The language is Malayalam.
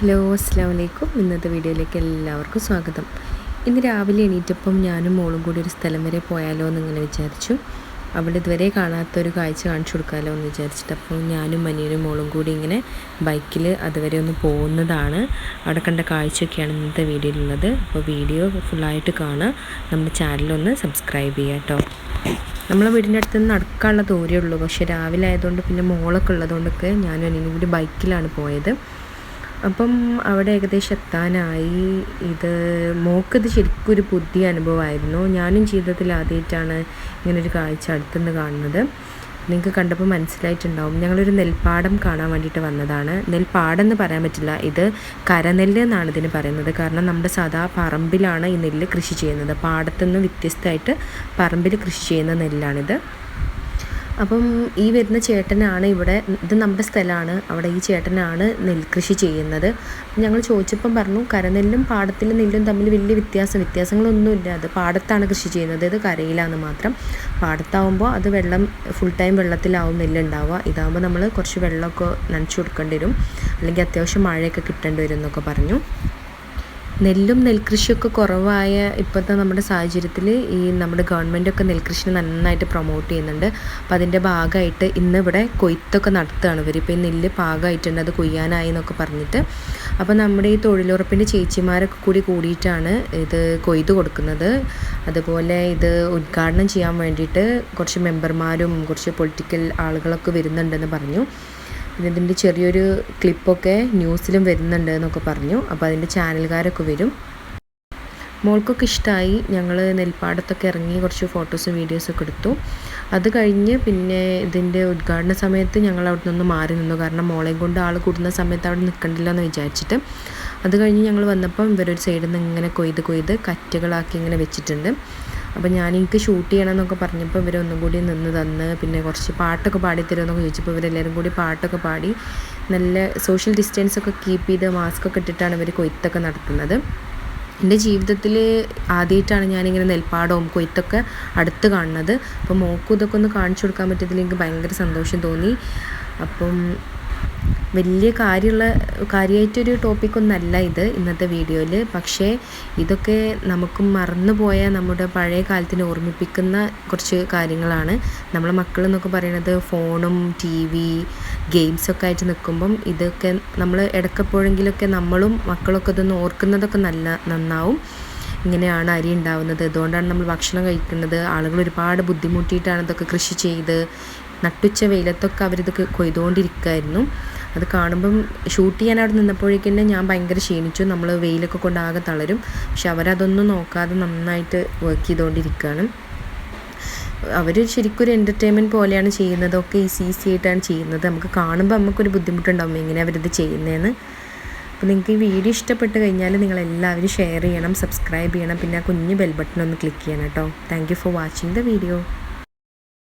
ഹലോ അസ്സാം വലൈക്കും ഇന്നത്തെ വീഡിയോയിലേക്ക് എല്ലാവർക്കും സ്വാഗതം. ഇന്ന് രാവിലെ എണീറ്റപ്പം ഞാനും മോളും കൂടി ഒരു സ്ഥലം വരെ പോയാലോ എന്നിങ്ങനെ വിചാരിച്ചു. അവിടെ ഇതുവരെ കാണാത്തൊരു കാഴ്ച കാണിച്ചു കൊടുക്കാമല്ലോ എന്ന് വിചാരിച്ചിട്ട് അപ്പോൾ ഞാനും മനിയനും മോളും കൂടി ഇങ്ങനെ ബൈക്കിൽ അതുവരെ ഒന്ന് പോകുന്നതാണ്. അവിടെ കണ്ട കാഴ്ചയൊക്കെയാണ് ഇന്നത്തെ വീഡിയോയിലുള്ളത്. അപ്പോൾ വീഡിയോ ഫുള്ളായിട്ട് കാണുക. നമ്മുടെ ചാനലൊന്ന് സബ്സ്ക്രൈബ് ചെയ്യുക കേട്ടോ. നമ്മളെ വീടിന്റെ അടുത്ത് നിന്ന് നടക്കാനുള്ള ദൂരമേ ഉള്ളൂ. പക്ഷേ രാവിലെ ആയതുകൊണ്ട് പിന്നെ മോളൊക്കെ ഉള്ളതുകൊണ്ടൊക്കെ ഞാനും അനിയനും കൂടി ബൈക്കിലാണ് പോയത്. അപ്പം അവിടെ ഏകദേശം എത്താനായി. ഇത് മോക്കത് ശരിക്കും ഒരു പുതിയ അനുഭവമായിരുന്നു. ഞാനും ജീവിതത്തിൽ ആദ്യമായിട്ടാണ് ഇങ്ങനൊരു കാഴ്ച അടുത്തുനിന്ന് കാണുന്നത്. നിങ്ങൾക്ക് കണ്ടപ്പോൾ മനസ്സിലായിട്ടുണ്ടാവും. ഞങ്ങളൊരു നെൽപ്പാടം കാണാൻ വേണ്ടിയിട്ട് വന്നതാണ്. നെൽപ്പാടം എന്ന് പറയാൻ പറ്റില്ല. ഇത് കരനെല്ല് എന്നാണ് ഇതിന് പറയുന്നത്. കാരണം നമ്മുടെ സാധാ പറമ്പിലാണ് ഈ നെല്ല് കൃഷി ചെയ്യുന്നത്. പാടത്തുനിന്ന് വ്യത്യസ്തമായിട്ട് പറമ്പിൽ കൃഷി ചെയ്യുന്ന നെല്ലാണിത് അപ്പം ഈ വരുന്ന ചേട്ടനാണ് ഇവിടെ ഇത് നമ്മുടെ സ്ഥലമാണ് അവിടെ ഈ ചേട്ടനാണ് നെൽകൃഷി ചെയ്യുന്നത്. ഞങ്ങൾ ചോദിച്ചപ്പം പറഞ്ഞു കരനെല്ലും പാടത്തിലും നെല്ലും തമ്മിൽ വലിയ വ്യത്യാസം വ്യത്യാസങ്ങളൊന്നുമില്ല. അത് പാടത്താണ് കൃഷി ചെയ്യുന്നത് ഇത് കരയിലാന്ന് മാത്രം. പാടത്താവുമ്പോൾ അത് വെള്ളം ഫുൾ ടൈം വെള്ളത്തിലാവും നെല്ലുണ്ടാവുക. ഇതാകുമ്പോൾ നമ്മൾ കുറച്ച് വെള്ളമൊക്കെ നനച്ചു കൊടുക്കേണ്ടി വരും. അല്ലെങ്കിൽ അത്യാവശ്യം മഴയൊക്കെ കിട്ടേണ്ടി വരും എന്നൊക്കെ പറഞ്ഞു. നെല്ലും നെൽകൃഷിയൊക്കെ കുറവായ ഇപ്പോഴത്തെ നമ്മുടെ സാഹചര്യത്തിൽ ഈ നമ്മുടെ ഗവൺമെന്റൊക്കെ നെൽകൃഷി നന്നായിട്ട് പ്രൊമോട്ട് ചെയ്യുന്നുണ്ട്. അപ്പം അതിന്റെ ഭാഗമായിട്ട് ഇന്നിവിടെ കൊയ്ത്തൊക്കെ നടത്തുകയാണ് ഇവർ. ഇപ്പോൾ ഈ നെല്ല് പാകമായിട്ടുണ്ട് അത് കൊയ്യാനായി എന്നൊക്കെ പറഞ്ഞിട്ട്. അപ്പോൾ നമ്മുടെ ഈ തൊഴിലുറപ്പിന്റെ ചേച്ചിമാരൊക്കെ കൂടി കൂടിയിട്ടാണ് ഇത് കൊയ്ത് കൊടുക്കുന്നത്. അതുപോലെ ഇത് ഉദ്ഘാടനം ചെയ്യാൻ വേണ്ടിയിട്ട് കുറച്ച് മെമ്പർമാരും കുറച്ച് പൊളിറ്റിക്കൽ ആളുകളൊക്കെ വരുന്നുണ്ടെന്ന് പറഞ്ഞു. ഇതിന്റെ ചെറിയൊരു ക്ലിപ്പൊക്കെ ന്യൂസിലും വരുന്നുണ്ട് എന്നൊക്കെ പറഞ്ഞു. അപ്പോൾ അതിന്റെ ചാനലുകാരൊക്കെ വരും. മോൾക്കൊക്കെ ഇഷ്ടമായി ഞങ്ങൾ നെൽപ്പാടത്തൊക്കെ ഇറങ്ങി കുറച്ച് ഫോട്ടോസും വീഡിയോസൊക്കെ എടുത്തു. അത് കഴിഞ്ഞ് പിന്നെ ഇതിന്റെ ഉദ്ഘാടന സമയത്ത് ഞങ്ങൾ അവിടെ നിന്ന് മാറി നിന്നു. കാരണം മോളെയും കൊണ്ട് ആൾ കൂടുന്ന സമയത്ത് അവിടെ നിൽക്കണ്ടല്ലോ എന്ന് വിചാരിച്ചിട്ട്. അത് കഴിഞ്ഞ് ഞങ്ങൾ വന്നപ്പം ഇവരൊരു സൈഡിൽ നിന്ന് ഇങ്ങനെ കൊയ്ത് കൊയ്ത് കറ്റകളാക്കി ഇങ്ങനെ വെച്ചിട്ടുണ്ട്. അപ്പോൾ ഞാൻ എനിക്ക് ഷൂട്ട് ചെയ്യണം എന്നൊക്കെ പറഞ്ഞപ്പോൾ ഇവർ ഒന്നും കൂടി നിന്ന് തന്ന് പിന്നെ കുറച്ച് പാട്ടൊക്കെ പാടി തരുമെന്നൊക്കെ ചോദിച്ചപ്പോൾ ഇവരെല്ലാവരും കൂടി പാട്ടൊക്കെ പാടി നല്ല സോഷ്യൽ ഡിസ്റ്റൻസ് ഒക്കെ കീപ്പ് ചെയ്ത് മാസ്ക് ഒക്കെ ഇട്ടിട്ടാണ് ഇവർ കൊയ്ത്തൊക്കെ നടത്തുന്നത്. എന്റെ ജീവിതത്തിൽ ആദ്യമായിട്ടാണ് ഞാനിങ്ങനെ നെൽപ്പാടവും കൊയ്ത്തൊക്കെ അടുത്ത് കാണുന്നത്. അപ്പോൾ മോക്കും ഇതൊക്കെ ഒന്ന് കാണിച്ചു കൊടുക്കാൻ പറ്റിയതിൽ എനിക്ക് ഭയങ്കര സന്തോഷം തോന്നി. അപ്പം വലിയ കാര്യമുള്ള കാര്യമായിട്ടൊരു ടോപ്പിക്കൊന്നല്ല ഇത് ഇന്നത്തെ വീഡിയോയിൽ പക്ഷേ ഇതൊക്കെ നമുക്ക് മറന്നുപോയ നമ്മുടെ പഴയ കാലത്തിനെ ഓർമ്മിപ്പിക്കുന്ന കുറച്ച് കാര്യങ്ങളാണ്. നമ്മളെ മക്കൾ എന്നൊക്കെ പറയുന്നത് ഫോണും ടി വി ഗെയിംസൊക്കെ ആയിട്ട് നിൽക്കുമ്പം ഇതൊക്കെ നമ്മൾ ഇടയ്ക്കപ്പോഴെങ്കിലൊക്കെ നമ്മളും മക്കളൊക്കെ ഇതൊന്ന് ഓർക്കുന്നതൊക്കെ നല്ല നന്നാവും. ഇങ്ങനെയാണ് അരി ഉണ്ടാവുന്നത്. അതുകൊണ്ടാണ് നമ്മൾ ഭക്ഷണം കഴിക്കുന്നത്. ആളുകൾ ഒരുപാട് ബുദ്ധിമുട്ടിയിട്ടാണ് ഇതൊക്കെ കൃഷി ചെയ്ത് നട്ടുച്ച വെയിലത്തൊക്കെ അവരിതൊക്കെ കൊയ്തുകൊണ്ടിരിക്കുമായിരുന്നു അത് കാണുമ്പം ഷൂട്ട് ചെയ്യാൻ അവിടെ നിന്നപ്പോഴേക്കും ഞാൻ ഭയങ്കര ക്ഷീണിച്ചു. നമ്മൾ വെയിലൊക്കെ കൊണ്ട് ആകെ തളരും. പക്ഷെ അവരതൊന്നും നോക്കാതെ നന്നായിട്ട് വർക്ക് ചെയ്തുകൊണ്ടിരിക്കുകയാണ് അവർ ശരിക്കും ഒരു എന്റർടൈൻമെന്റ് പോലെയാണ് ചെയ്യുന്നത്. ഒക്കെ ഈസി ഈസി ആയിട്ടാണ് ചെയ്യുന്നത്. നമുക്ക് കാണുമ്പോൾ നമുക്കൊരു ബുദ്ധിമുട്ടുണ്ടാവും. എങ്ങനെ അവരിത് ചെയ്യുന്നതെന്ന് അപ്പോൾ നിങ്ങൾക്ക് ഈ വീഡിയോ ഇഷ്ടപ്പെട്ട് കഴിഞ്ഞാൽ നിങ്ങൾ എല്ലാവരും ഷെയർ ചെയ്യണം സബ്സ്ക്രൈബ് ചെയ്യണം. പിന്നെ ആ കുഞ്ഞ് ബെൽ ബട്ടൺ ഒന്ന് ക്ലിക്ക് ചെയ്യണം കേട്ടോ. Thank you for watching the video